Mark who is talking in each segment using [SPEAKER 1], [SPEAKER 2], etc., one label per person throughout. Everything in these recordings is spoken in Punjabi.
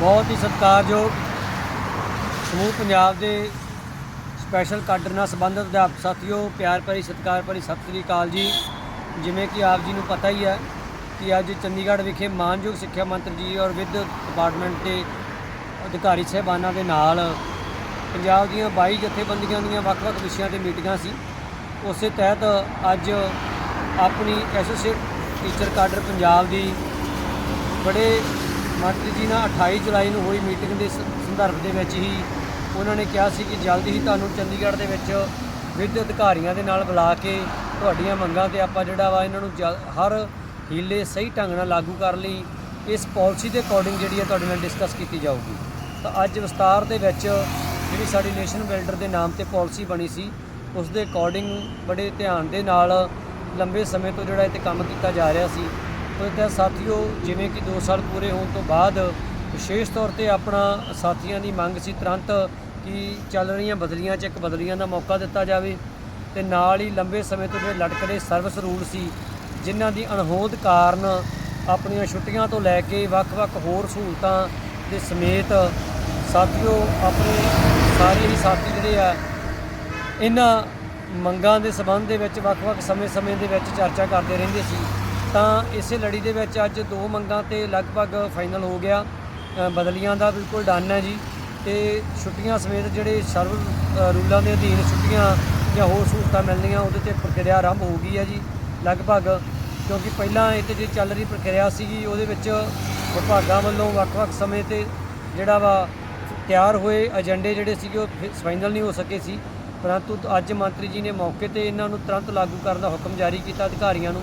[SPEAKER 1] ਬਹੁਤ ਹੀ ਸਤਿਕਾਰਯੋਗ ਸਮੂਹ ਪੰਜਾਬ ਦੇ ਸਪੈਸ਼ਲ ਕਾਡਰ ਨਾਲ ਸੰਬੰਧਿਤ ਅਧਿਆਪਕ ਸਾਥੀਓ, ਪਿਆਰ ਭਰੀ, ਸਤਿਕਾਰ ਭਰੀ ਸਤਿ ਸ੍ਰੀ ਅਕਾਲ ਜੀ। ਜਿਵੇਂ ਕਿ ਆਪ ਜੀ ਨੂੰ ਪਤਾ ਹੀ ਹੈ ਕਿ ਅੱਜ ਚੰਡੀਗੜ੍ਹ ਵਿਖੇ ਮਾਨਯੋਗ ਸਿੱਖਿਆ ਮੰਤਰੀ ਜੀ ਔਰ ਵਿੱਦ ਡਿਪਾਰਟਮੈਂਟ ਦੇ ਅਧਿਕਾਰੀ ਸਹਿਬਾਨਾਂ ਦੇ ਨਾਲ ਪੰਜਾਬ ਦੀਆਂ 22 ਜਥੇਬੰਦੀਆਂ ਦੀਆਂ ਵੱਖ-ਵੱਖ ਵਿਸ਼ਿਆਂ ਤੇ ਮੀਟਿੰਗਾਂ ਸੀ। ਉਸੇ ਤਹਿਤ ਅੱਜ ਆਪਣੀ ਐਸੋਸੀਏਟ ਟੀਚਰ ਕਾਡਰ ਪੰਜਾਬ ਦੀ ਬੜੇ ਮੰਤਰੀ ਜੀ ਨਾਲ 28 ਜੁਲਾਈ ਨੂੰ ਹੋਈ ਮੀਟਿੰਗ ਦੇ ਸੰਦਰਭ ਦੇ ਵਿੱਚ ਹੀ ਉਹਨਾਂ ਨੇ ਕਿਹਾ ਸੀ ਕਿ ਜਲਦੀ ਹੀ ਤੁਹਾਨੂੰ ਚੰਡੀਗੜ੍ਹ ਦੇ ਵਿੱਚ ਵਿੱਦ ਅਧਿਕਾਰੀਆਂ ਦੇ ਨਾਲ ਬੁਲਾ ਕੇ ਤੁਹਾਡੀਆਂ ਮੰਗਾਂ ਤੇ ਆਪਾਂ ਜਿਹੜਾ ਵਾ ਇਹਨਾਂ ਨੂੰ ਜਲ- ਹਰ ਹੀਲੇ ਸਹੀ ਢੰਗ ਨਾਲ ਲਾਗੂ ਕਰਨ ਲਈ। ਇਸ ਪਾਲਿਸੀ ਦੇ ਅਕੋਰਡਿੰਗ ਜਿਹੜੀ ਹੈ ਤੁਹਾਡੇ ਨਾਲ ਡਿਸਕਸ ਕੀਤੀ ਜਾਊਗੀ। ਤਾਂ ਅੱਜ ਵਿਸਤਾਰ ਦੇ ਵਿੱਚ ਜਿਹੜੀ ਸਾਡੀ ਨੇਸ਼ਨ ਬਿਲਡਰ ਦੇ ਨਾਮ ਤੇ ਪਾਲਿਸੀ ਬਣੀ ਸੀ ਉਸ ਦੇ ਅਕੋਰਡਿੰਗ ਬੜੇ ਧਿਆਨ ਦੇ ਨਾਲ ਲੰਬੇ ਸਮੇਂ ਤੋਂ ਜਿਹੜਾ ਇਹ ਤੇ ਕੰਮ ਕੀਤਾ ਜਾ ਰਿਹਾ ਸੀ। ਉਹਦੇ ਸਾਥੀਓ, ਜਿਵੇਂ ਕਿ 2 ਸਾਲ ਪੂਰੇ ਹੋਣ ਤੋਂ ਬਾਅਦ ਵਿਸ਼ੇਸ਼ ਤੌਰ ਤੇ ਆਪਣਾ ਸਾਥੀਆਂ ਦੀ ਮੰਗ ਸੀ ਤੁਰੰਤ ਕਿ ਚੱਲ ਰਹੀਆਂ ਬਦਲੀਆਂ 'ਚ ਇੱਕ ਬਦਲੀਆਂ ਦਾ ਮੌਕਾ ਦਿੱਤਾ ਜਾਵੇ ਤੇ ਨਾਲ ਹੀ ਲੰਬੇ ਸਮੇਂ ਤੋਂ ਜਿਹੜੇ ਲਟਕਦੇ ਸਰਵਿਸ ਰੂਲ ਸੀ, ਜਿਨ੍ਹਾਂ ਦੀ ਅਣਹੋਂਦ ਕਾਰਨ ਆਪਣੀਆਂ ਛੁੱਟੀਆਂ ਤੋਂ ਲੈ ਕੇ ਵੱਖ-ਵੱਖ ਹੋਰ ਸਹੂਲਤਾਂ ਦੇ ਸਮੇਤ ਸਾਥੀਓ, ਆਪਣੇ ਸਾਰੇ ਹੀ ਸਾਥੀ ਜਿਹੜੇ ਆ, ਇਹਨਾਂ ਮੰਗਾਂ ਦੇ ਸਬੰਧ ਦੇ ਵਿੱਚ ਵੱਖ-ਵੱਖ ਸਮੇਂ-ਸਮੇਂ ਦੇ ਵਿੱਚ ਚਰਚਾ ਕਰਦੇ ਰਹਿੰਦੇ ਸੀ। ਤਾਂ ਇਸੇ ਲੜੀ ਦੇ ਵਿੱਚ ਅੱਜ ਦੋ ਮੰਗਾਂ ਤੇ ਲਗਭਗ ਫਾਈਨਲ ਹੋ ਗਿਆ। ਬਦਲੀਆਂ ਦਾ ਬਿਲਕੁਲ ਡਨ ਹੈ ਜੀ। ਤੇ ਛੁੱਟੀਆਂ ਸਮੇਤ ਜਿਹੜੇ ਸਰਵ ਰੂਲਾਂ ਦੇ ਅਧੀਨ ਛੁੱਟੀਆਂ ਜਾਂ ਹੋਰ ਸਹੂਲਤਾਂ ਮਿਲਣੀਆਂ, ਉਹਦੇ ਤੇ ਪ੍ਰਕਿਰਿਆ ਆਰੰਭ ਹੋ ਗਈ ਹੈ ਜੀ, ਲਗਭਗ। ਕਿਉਂਕਿ ਪਹਿਲਾਂ ਇਹ ਤੇ ਜੇ ਚੱਲ ਰਹੀ ਪ੍ਰਕਿਰਿਆ ਸੀਗੀ, ਉਹਦੇ ਵਿੱਚ ਵਿਭਾਗਾਂ ਵੱਲੋਂ ਵੱਖ-ਵੱਖ ਸਮੇਂ ਤੇ ਜਿਹੜਾ ਵਾ ਤਿਆਰ ਹੋਏ ਏਜੰਡੇ ਜਿਹੜੇ ਸੀਗੇ, ਉਹ ਫਾਈਨਲ ਨਹੀਂ ਹੋ ਸਕੇ ਸੀ। ਪਰੰਤੂ ਅੱਜ ਮੰਤਰੀ ਜੀ ਨੇ ਮੌਕੇ ਤੇ ਇਹਨਾਂ ਨੂੰ ਤੁਰੰਤ ਲਾਗੂ ਕਰਨ ਦਾ ਹੁਕਮ ਜਾਰੀ ਕੀਤਾ ਅਧਿਕਾਰੀਆਂ ਨੂੰ।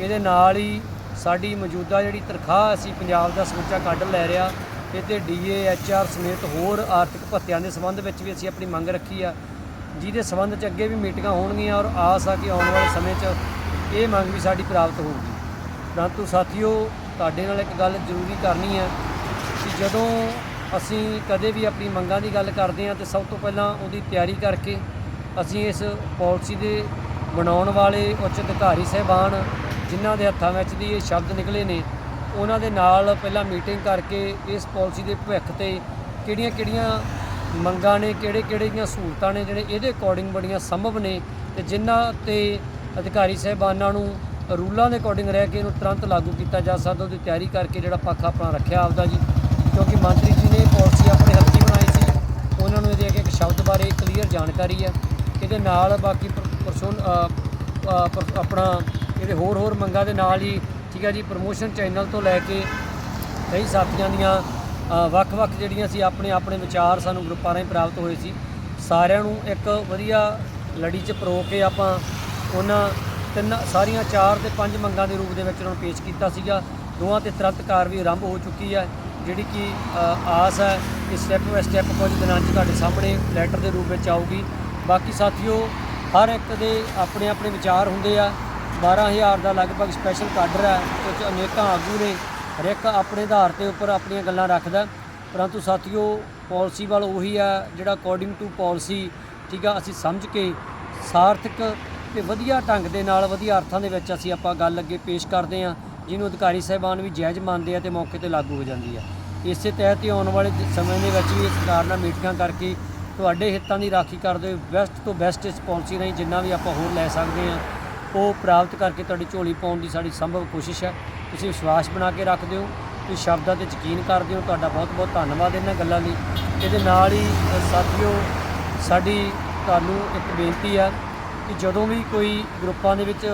[SPEAKER 1] ਇਹਦੇ ਨਾਲ ਹੀ ਸਾਡੀ ਮੌਜੂਦਾ ਜਿਹੜੀ ਤਨਖਾਹ ਅਸੀਂ ਪੰਜਾਬ ਦਾ ਸਮੁੱਚਾ ਕੱਢ ਲੈ ਰਿਹਾ ਇਹ ਤੇ ਡੀਏ ਐਚਆਰ ਸਮੇਤ ਹੋਰ ਆਰਥਿਕ ਭੱਤਿਆਂ ਦੇ ਸੰਬੰਧ ਵਿੱਚ ਵੀ ਅਸੀਂ ਆਪਣੀ ਮੰਗ ਰੱਖੀ ਆ, ਜਿਹਦੇ ਸੰਬੰਧ 'ਚ ਅੱਗੇ ਵੀ ਮੀਟਿੰਗਾਂ ਹੋਣਗੀਆਂ ਔਰ ਆਸ ਆ ਕਿ ਆਉਣ ਵਾਲੇ ਸਮੇਂ 'ਚ ਇਹ ਮੰਗ ਵੀ ਸਾਡੀ ਪ੍ਰਾਪਤ ਹੋਊਗੀ। ਪਰੰਤੂ ਸਾਥੀਓ, ਤੁਹਾਡੇ ਨਾਲ ਇੱਕ ਗੱਲ ਜ਼ਰੂਰੀ ਕਰਨੀ ਹੈ ਕਿ ਜਦੋਂ ਅਸੀਂ ਕਦੇ ਵੀ ਆਪਣੀ ਮੰਗਾਂ ਦੀ ਗੱਲ ਕਰਦੇ ਹਾਂ ਤੇ ਸਭ ਤੋਂ ਪਹਿਲਾਂ ਉਹਦੀ ਤਿਆਰੀ ਕਰਕੇ ਅਸੀਂ ਇਸ ਪਾਲਿਸੀ ਦੇ ਬਣਾਉਣ ਵਾਲੇ ਉੱਚ ਅਧਿਕਾਰੀ ਸਹਿਬਾਨ ਜਿਨ੍ਹਾਂ ਦੇ ਹੱਥਾਂ ਵਿੱਚ ਦੀ ਇਹ ਸ਼ਬਦ ਨਿਕਲੇ ਨੇ, ਉਹਨਾਂ ਦੇ ਨਾਲ ਪਹਿਲਾਂ ਮੀਟਿੰਗ ਕਰਕੇ ਇਸ ਪਾਲਿਸੀ ਦੇ ਭਵਿੱਖ ਤੇ ਕਿਹੜੀਆਂ-ਕਿਹੜੀਆਂ ਮੰਗਾਂ ਨੇ ਕਿਹੜੇ-ਕਿਹੜੇ ਦੀਆਂ ਸਹੂਲਤਾਂ ਨੇ, ਜਿਹੜੇ ਇਹਦੇ ਅਕੋਰਡਿੰਗ ਬੜੀਆਂ ਸੰਭਵ ਨੇ ਤੇ ਜਿਨ੍ਹਾਂ ਤੇ ਅਧਿਕਾਰੀ ਸਹਿਬਾਨਾਂ ਨੂੰ ਰੂਲਾਂ ਦੇ ਅਕੋਰਡਿੰਗ ਰਹਿ ਕੇ ਇਹਨੂੰ ਤੁਰੰਤ ਲਾਗੂ ਕੀਤਾ ਜਾ ਸਕਦਾ, ਉਹਦੀ ਤਿਆਰੀ ਕਰਕੇ ਜਿਹੜਾ ਪੱਖ ਆਪਣਾ ਰੱਖਿਆ ਆਪਦਾ ਜੀ। ਕਿਉਂਕਿ ਮੰਤਰੀ ਜੀ ਨੇ ਪਾਲਿਸੀ ਆਪਣੇ ਹੱਥੀਂ ਬਣਾਈ ਸੀ, ਉਹਨਾਂ ਨੂੰ ਇਹਦੇ ਅੱਗੇ ਇੱਕ ਸ਼ਬਦ ਬਾਰੇ ਕਲੀਅਰ ਜਾਣਕਾਰੀ ਹੈ। ਇਹਦੇ ਨਾਲ ਬਾਕੀ ਪਰ- ਆਪਣਾ ਇਹਦੇ ਹੋਰ ਹੋਰ ਮੰਗਾਂ ਦੇ ਨਾਲ ਹੀ, ਠੀਕ ਹੈ ਜੀ ਪ੍ਰੋਮੋਸ਼ਨ ਚੈਨਲ ਤੋਂ ਲੈ ਕੇ ਕਈ ਸਾਥੀਆਂ ਦੀਆਂ ਵੱਖ-ਵੱਖ ਜਿਹੜੀਆਂ ਸੀ, ਆਪਣੇ ਆਪਣੇ ਵਿਚਾਰ ਸਾਨੂੰ ਗਰੁੱਪਾਂ ਰਾਹੀਂ ਪ੍ਰਾਪਤ ਹੋਏ ਸੀ। ਸਾਰਿਆਂ ਨੂੰ ਇੱਕ ਵਧੀਆ ਲੜੀ 'ਚ ਪਰੋ ਕੇ ਆਪਾਂ ਉਹਨਾਂ ਤਿੰਨ, ਸਾਰੀਆਂ ਚਾਰ ਤੇ ਪੰਜ ਮੰਗਾਂ ਦੇ ਰੂਪ ਦੇ ਵਿੱਚ ਉਹਨਾਂ ਨੂੰ ਪੇਸ਼ ਕੀਤਾ ਸੀਗਾ। ਦੋਵਾਂ ਤੇ ਤੁਰੰਤ ਕਾਰਵਾਈ ਆਰੰਭ ਹੋ ਚੁੱਕੀ ਹੈ ਜਿਹੜੀ ਕਿ ਆਸ ਹੈ ਕਿ ਸਟੈਪ ਬਾਏ ਸਟੈਪ ਕੁਝ ਦਿਨਾਂ 'ਚ ਤੁਹਾਡੇ ਸਾਹਮਣੇ ਲੈਟਰ ਦੇ ਰੂਪ ਵਿੱਚ ਆਊਗੀ। ਬਾਕੀ ਸਾਥੀਓ, ਹਰ ਇੱਕ ਦੇ ਆਪਣੇ ਆਪਣੇ ਵਿਚਾਰ ਹੁੰਦੇ ਆ। 12000 ਦਾ ਲਗਭਗ ਸਪੈਸ਼ਲ ਕਾਡਰ ਹੈ ਕੁਝ ਅਨੇਕਾਂ ਆਗੂ ਨੇ ਹਰ ਇੱਕ ਆਪਣੇ ਆਧਾਰ ਤੇ ਉੱਪਰ ਆਪਣੀਆਂ ਗੱਲਾਂ ਰੱਖਦਾ ਪਰੰਤੂ ਸਾਥੀਓ ਪਾਲਿਸੀ ਵੱਲ ਉਹੀ ਆ ਜਿਹੜਾ ਅਕੋਰਡਿੰਗ ਟੂ ਪਾਲਿਸੀ ਠੀਕ ਆ, ਅਸੀਂ ਸਮਝ ਕੇ ਸਾਰਥਕ ਤੇ ਵਧੀਆ ਢੰਗ ਦੇ ਨਾਲ, ਵਧੀਆ ਅਰਥਾਂ ਦੇ ਵਿੱਚ ਅਸੀਂ ਆਪਾਂ ਗੱਲ ਅੱਗੇ ਪੇਸ਼ ਕਰਦੇ ਆ ਜਿਹਨੂੰ ਅਧਿਕਾਰੀ ਸਾਹਿਬਾਨ ਵੀ ਜਾਇਜ਼ ਮੰਨਦੇ ਆ ਤੇ ਮੌਕੇ ਤੇ ਲਾਗੂ ਹੋ ਜਾਂਦੀ ਆ ਇਸੇ ਤਹਿਤ ਹੀ ਆਉਣ ਵਾਲੇ ਸਮੇਂ ਦੇ ਵਿੱਚ ਵੀ ਸਰਕਾਰ ਨਾਲ ਮੀਟਿੰਗਾਂ ਕਰਕੇ ਤੁਹਾਡੇ ਹਿੱਤਾਂ ਦੀ ਰਾਖੀ ਕਰਦੇ ਹੋਏ ਬੈਸਟ ਤੋਂ ਬੈਸਟ ਇਸ ਪਾਲਿਸੀ ਰਾਹੀਂ ਜਿੰਨਾ ਵੀ ਆਪਾਂ ਹੋਰ ਲੈ ਸਕਦੇ ਆ ਉਹ ਪ੍ਰਾਪਤ ਕਰਕੇ ਤੁਹਾਡੀ ਝੋਲੀ ਪਾਉਣ ਦੀ ਸਾਡੀ ਸੰਭਵ ਕੋਸ਼ਿਸ਼ ਹੈ। ਤੁਸੀਂ ਵਿਸ਼ਵਾਸ ਬਣਾ ਕੇ ਰੱਖਦੇ ਹੋ ਤੁਸੀਂ ਸ਼ਬਦਾਂ ਤੇ ਯਕੀਨ ਕਰਦੇ ਹੋ ਤੁਹਾਡਾ ਬਹੁਤ ਬਹੁਤ ਧੰਨਵਾਦ ਇਹਨਾਂ ਗੱਲਾਂ ਲਈ। ਇਹਦੇ ਨਾਲ ਹੀ ਸਾਥੀਓ, ਸਾਡੀ ਤੁਹਾਨੂੰ ਇੱਕ ਬੇਨਤੀ ਆ ਕਿ ਜਦੋਂ ਵੀ ਕੋਈ ਗਰੁੱਪਾਂ ਦੇ ਵਿੱਚ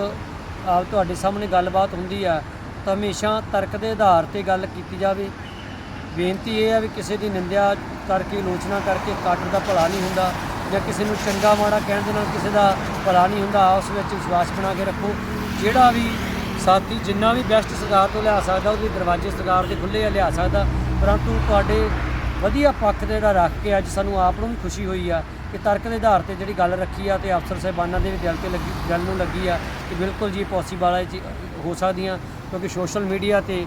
[SPEAKER 1] ਆਪ ਤੁਹਾਡੇ ਸਾਹਮਣੇ ਗੱਲਬਾਤ ਹੁੰਦੀ ਆ ਤਾਂ ਹਮੇਸ਼ਾ ਤਰਕ ਦੇ ਆਧਾਰ ਤੇ ਗੱਲ ਕੀਤੀ ਜਾਵੇ। ਬੇਨਤੀ ਇਹ ਹੈ ਵੀ ਕਿਸੇ ਦੀ ਨਿੰਦਿਆ ਕਰਕੇ, ਆਲੋਚਨਾ ਕਰਕੇ ਕੱਟ ਦਾ ਭਲਾ ਨਹੀਂ ਹੁੰਦਾ। ਜਾਂ ਕਿਸੇ ਨੂੰ ਚੰਗਾ ਮਾੜਾ ਕਹਿਣ ਦੇ ਨਾਲ ਕਿਸੇ ਦਾ ਭਲਾ ਨਹੀਂ ਹੁੰਦਾ ਆਪਸ ਵਿੱਚ ਵਿਸ਼ਵਾਸ ਬਣਾ ਕੇ ਰੱਖੋ। ਜਿਹੜਾ ਵੀ ਸਾਥੀ ਜਿੰਨਾ ਵੀ ਬੈਸਟ ਸਰਕਾਰ ਤੋਂ ਲਿਆ ਸਕਦਾ ਉਹਦੇ ਦਰਵਾਜ਼ੇ ਸਰਕਾਰ ਦੇ ਖੁੱਲੇ ਆ ਲਿਆ ਸਕਦਾ। ਪਰੰਤੂ ਤੁਹਾਡੇ ਵਧੀਆ ਪੱਖ ਦੇ ਦਾ ਰੱਖ ਕੇ ਅੱਜ ਸਾਨੂੰ ਆਪ ਨੂੰ ਵੀ ਖੁਸ਼ੀ ਹੋਈ ਆ ਕਿ ਤਰਕ ਦੇ ਆਧਾਰ ਤੇ ਜਿਹੜੀ ਗੱਲ ਰੱਖੀ ਆ ਤੇ ਅਫਸਰ ਸਾਹਿਬਾਨਾਂ ਦੇ ਵੀ ਦਿਲ ਤੇ ਲੱਗੀ ਗੱਲ ਨੂੰ ਲੱਗੀ ਆ ਕਿ ਬਿਲਕੁਲ ਜੀ ਪੋਸੀਬਲ ਆ ਹੋ ਸਕਦੀਆਂ ਕਿਉਂਕਿ ਸੋਸ਼ਲ ਮੀਡੀਆ ਤੇ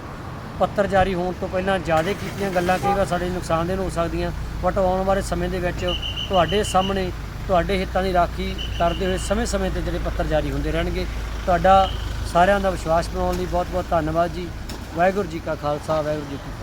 [SPEAKER 1] ਪੱਤਰ ਜਾਰੀ ਹੋਣ ਤੋਂ ਪਹਿਲਾਂ ਜ਼ਿਆਦਾ ਕੀਤੀਆਂ ਗੱਲਾਂ ਕਈ ਵਾਰ ਸਾਡੇ ਨੁਕਸਾਨਦੇਹ ਹੋ ਸਕਦੀਆਂ ਬਟ ਆਉਣ ਵਾਲੇ ਸਮੇਂ ਦੇ ਵਿੱਚ ਤੁਹਾਡੇ ਸਾਹਮਣੇ, ਤੁਹਾਡੇ ਹਿੱਤਾਂ ਦੀ ਰਾਖੀ ਕਰਦੇ ਹੋਏ ਸਮੇਂ-ਸਮੇਂ ਤੇ ਜਿਹੜੇ ਪੱਤਰ ਜਾਰੀ ਹੁੰਦੇ ਰਹਿਣਗੇ। ਤੁਹਾਡਾ ਸਾਰਿਆਂ ਦਾ ਵਿਸ਼ਵਾਸ ਬਣਾਉਣ ਲਈ ਬਹੁਤ-ਬਹੁਤ ਧੰਨਵਾਦ ਜੀ। ਵਾਹਿਗੁਰੂ ਜੀ ਕਾ ਖਾਲਸਾ, ਵਾਹਿਗੁਰੂ ਜੀ ਕੀ